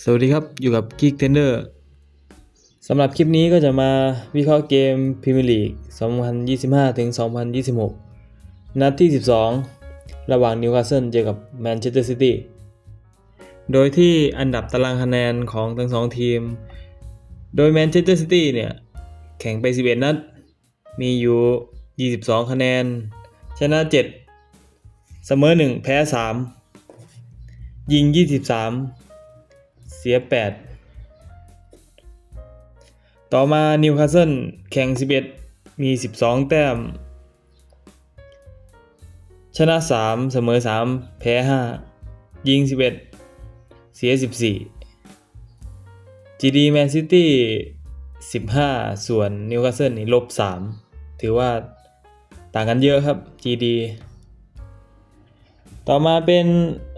สวัสดีครับ อยู่กับ Geek Tender สำหรับคลิปนี้ก็จะมาวิเคราะห์เกมพรีเมียร์ลีก 2025 ถึง 2026 นัดที่ 12 ระหว่างนิวคาสเซิลเจอกับแมนเชสเตอร์ซิตี้ โดยที่อันดับตารางคะแนนของทั้งสองทีม โดยแมนเชสเตอร์ซิตี้เนี่ย แข่งไป 11 นัด มีอยู่ 22 คะแนน ชนะ 7 เสมอ 1 แพ้ 3 ยิง 23 เสีย 8 ต่อมานิวคาสเซิลแข่ง 11 มี 12 แต้ม ชนะ 3 เสมอ 3 แพ้ 5 ยิง 11 เสีย 14 GD Man City 15 ส่วนนิวคาสเซิลนี่ลบ 3 ถือว่าต่างกันเยอะครับ GD ต่อมาเป็น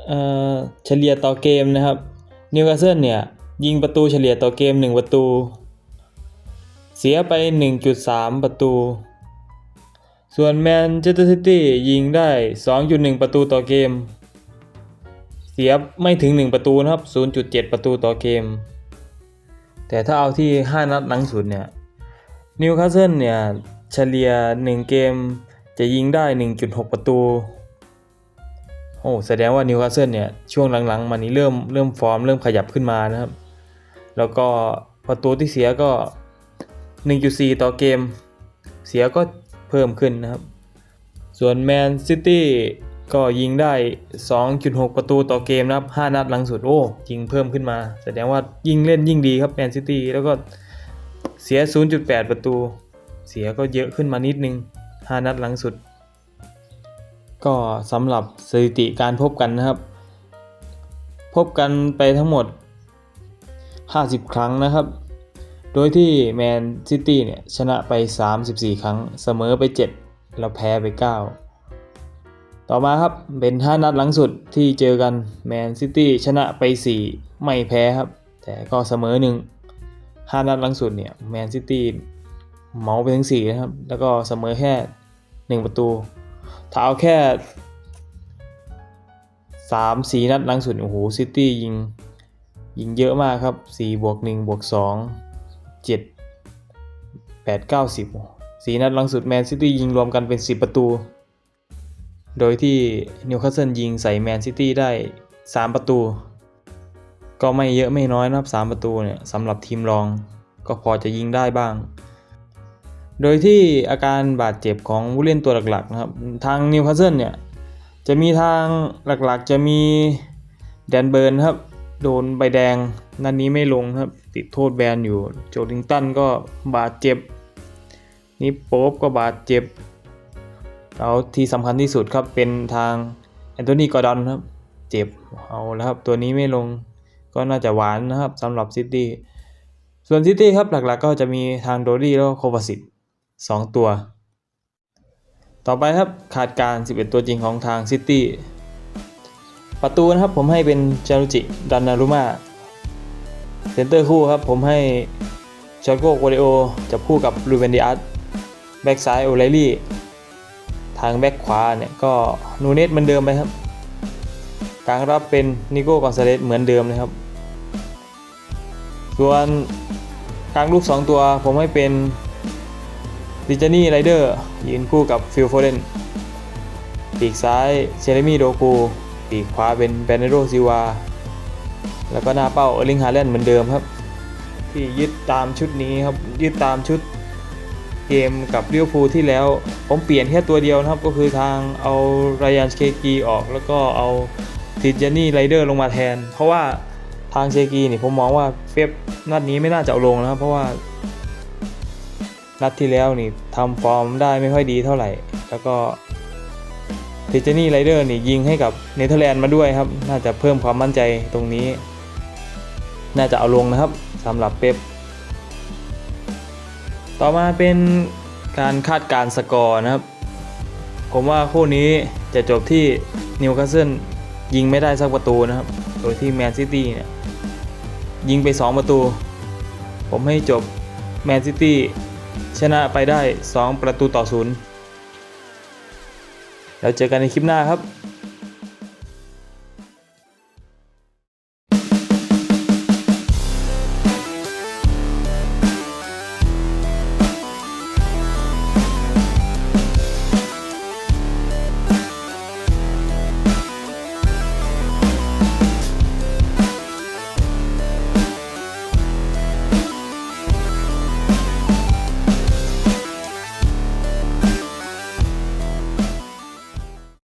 เอ่อเฉลี่ยต่อเกมนะครับ นิวคาสเซิลเนี่ย ยิงประตูเฉลี่ยต่อเกม 1 ประตู เสียไป 1.3 ประตู ส่วนแมนเชสเตอร์ซิตี้ยิงได้ 2.1 ประตูต่อเกม เสียไม่ถึง 1 ประตูนะครับ 0.7 ประตูต่อเกม แต่ถ้าเอาที่ 5 นัดหลังสุดเนี่ยนิวคาสเซิลเนี่ย เฉลี่ย 1 เกมจะยิงได้ 1.6 ประตู โอ้แสดงว่านิวคาสเซิลเนี่ยช่วงหลังๆมานี้เริ่มเริ่มฟอร์มเริ่มขยับขึ้นมานะครับ แล้วก็ประตูที่เสียก็ 1.4 ต่อเกม เสียก็เพิ่มขึ้นนะครับ ส่วนแมนซิตี้ก็ยิงได้ 2.6 ประตูต่อเกมนะครับ 5 นัดหลังสุดโอ้ยิงเพิ่มขึ้นมา แสดงว่ายิ่งเล่นยิ่งดีครับแมนซิตี้แล้วก็เสีย 0.8 ประตู เสียก็เยอะขึ้นมานิดนึง 5 นัดหลังสุด ก็สำหรับสถิติการพบกันนะครับ พบกันไปทั้งหมด 50 ครั้งนะครับ โดยที่แมนซิตี้เนี่ยชนะไป 34 ครั้ง เสมอไป 7 แล้วแพ้ไป 9 ต่อมาครับเป็น 5 นัดหลังสุดที่เจอกันแมนซิตี้ชนะไป 4 ไม่แพ้ครับ แต่ก็เสมอ 1 5 นัดหลังสุดเนี่ยแมนซิตี้เมาไปถึง4นะครับ แล้วก็เสมอแค่ 1 ประตู ถ้าเอาแค่3 4นัดหลังสุดโอ้โหซิตี้ยิง ยิงเยอะมากครับ4บวก1บวก2 7 8 9 10สี่นัดหลังสุดแมนซิตี้ยิงรวมกันเป็น 10 ประตู โดยที่นิวคาสเซิลยิงใส่แมนซิตี้ได้ 3 ประตู ก็ไม่เยอะไม่น้อยนะครับ 3 ประตูเนี่ยสำหรับทีมรองก็พอจะยิงได้บ้าง โดยที่อาการบาดเจ็บของผู้เล่นตัวหลักๆนะครับ ทางนิวคาสเซิลเนี่ย จะมีทางหลักๆ จะมีแดนเบิร์นครับ โดนใบแดงนัดนนี้ไม่ลงครับ ติดโทษแบนอยู่ โจลิงตันก็บาดเจ็บ นี่โป๊บก็บาดเจ็บ แล้วที่สำคัญที่สุดครับเป็นทางแอนโทนีกอร์ดอนครับ เจ็บเอาแล้วครับ ตัวนี้ไม่ลงก็น่าจะหวานนะครับสำหรับซิตี้ส่วนซิตี้ครับหลักๆก็จะมีทางโดดี้แล้วโควาสิต สองตัว ต่อไปครับขาดการ 11 ตัวจริงของทางซิตี้ประตูนะครับผมให้เป็นจารุจิดันนารุมาเซนเตอร์คู่ครับผมให้ชอโกโกเดโอจับคู่กับลูเวนดิอัสแบ็กซ้ายโอไลลี่ ทางแบ็กขวาเนี่ยก็นูเนสเหมือนเดิมไปครับกลางรับเป็นนิโก้กอนซาเลสเหมือนเดิมเลยครับ ส่วนกลางลูก 2 ตัวผมให้เป็น ดิจานี่ไรเดอร์ยืนคู่กับฟิลโฟเดนปีกซ้ายเชเรมีโดกูปีกขวาเป็นเบเนโรซิวา แล้วก็หน้าเป้าเอลิงฮาแลนเหมือนเดิมครับ ที่ยึดตามชุดนี้ครับยึดตามชุดเกมกับลิเวพูที่แล้ว ผมเปลี่ยนแค่ตัวเดียวนะครับ ก็คือทางเอาไรอันเคกีออกแล้วก็เอาทิจานี่ไรเดอร์ลงมาแทน เพราะว่าทางเชกีนี่ผมมองว่าเป๊ปนัดนี้ไม่น่าจะเอาลงนะครับเพราะว่า นัดที่แล้วนี่ทำฟอร์มได้ไม่ค่อยดีเท่าไหร่ แล้วก็เทิจนี่ไรเดอร์นี่ยิงให้กับเนเธอร์แลนด์มาด้วยครับ น่าจะเพิ่มความมั่นใจตรงนี้ น่าจะเอาลงนะครับสำหรับเป๊ปต่อมาเป็นการคาดการสกอร์นะครับ ผมว่าคู่นี้จะจบที่นิวคาสเซิลยิงไม่ได้สักประตูนะครับ โดยที่แมนซิตี้เนี่ยยิงไป 2 ประตู ผมให้จบแมนซิตี้ ชนะไปได้ 2 ประตูต่อศูนย์แล้วเจอกันในคลิปหน้าครับ